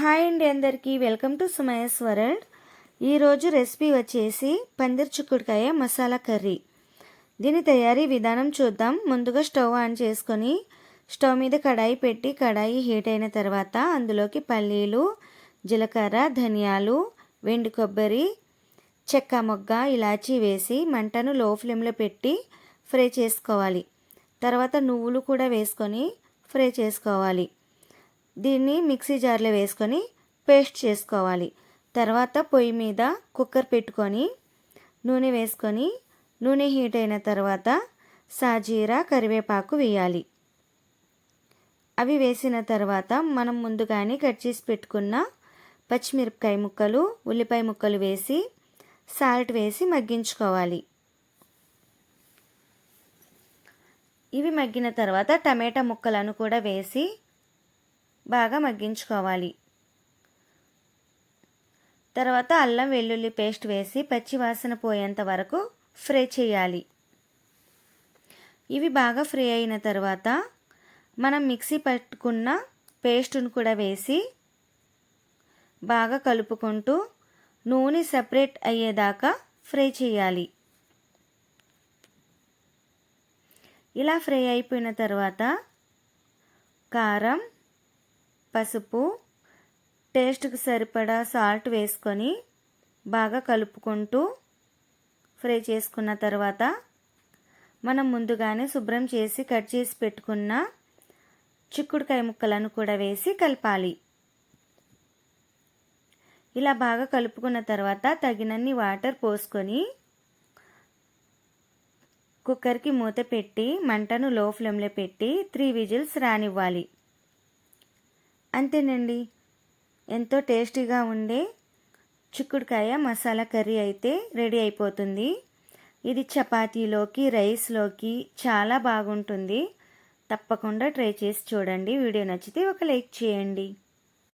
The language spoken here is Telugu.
హాయ్ అండి అందరికీ. Welcome to Sumaya's world. ఈరోజు రెసిపీ వచ్చేసి పందిర్ చిక్కుడుకాయ మసాలా కర్రీ. దీని తయారీ విధానం చూద్దాం. ముందుగా స్టవ్ ఆన్ చేసుకొని స్టవ్ మీద కడాయి పెట్టి కడాయి హీట్ అయిన తర్వాత అందులోకి పల్లీలు జీలకర్ర ధనియాలు వెండి కొబ్బరి చెక్క మొగ్గ ఇలాచీ వేసి మంటను లో ఫ్లేమ్లో పెట్టి ఫ్రై చేసుకోవాలి. తర్వాత నువ్వులు కూడా వేసుకొని ఫ్రై చేసుకోవాలి. దీన్ని మిక్సీ జార్లో వేసుకొని పేస్ట్ చేసుకోవాలి. తర్వాత పొయ్యి మీద కుక్కర్ పెట్టుకొని నూనె వేసుకొని నూనె హీట్ అయిన తర్వాత సాజీరా కరివేపాకు వేయాలి. అవి వేసిన తర్వాత మనం ముందుగానే కట్ చేసి పెట్టుకున్న పచ్చిమిరపకాయ ముక్కలు ఉల్లిపాయ ముక్కలు వేసి సాల్ట్ వేసి మగ్గించుకోవాలి. ఇవి మగ్గిన తర్వాత టమాటా ముక్కలను కూడా వేసి బాగా మగ్గించుకోవాలి. తర్వాత అల్లం వెల్లుల్లి పేస్ట్ వేసి పచ్చివాసన పోయేంత వరకు ఫ్రై చేయాలి. ఇవి బాగా ఫ్రై అయిన తర్వాత మనం మిక్సీ పట్టుకున్న పేస్టును కూడా వేసి బాగా కలుపుకుంటూ నూనె సపరేట్ అయ్యేదాకా ఫ్రై చేయాలి. ఇలా ఫ్రై అయిపోయిన తర్వాత కారం పసుపు టేస్ట్కి సరిపడా సాల్ట్ వేసుకొని బాగా కలుపుకుంటూ ఫ్రై చేసుకున్న తర్వాత మనం ముందుగానే శుభ్రం చేసి కట్ చేసి పెట్టుకున్న చిక్కుడుకాయ ముక్కలను కూడా వేసి కలపాలి. ఇలా బాగా కలుపుకున్న తర్వాత తగినన్ని వాటర్ పోసుకొని కుక్కర్కి మూత పెట్టి మంటను లో ఫ్లేమ్లో పెట్టి త్రీ విజిల్స్ రానివ్వాలి. అంతేనండి. ఎంతో టేస్టీగా ఉండే చిక్కుడుకాయ మసాలా కర్రీ అయితే రెడీ అయిపోతుంది. ఇది చపాతీలోకి రైస్లోకి చాలా బాగుంటుంది. తప్పకుండా ట్రై చేసి చూడండి. వీడియో నచ్చితే ఒక లైక్ చేయండి.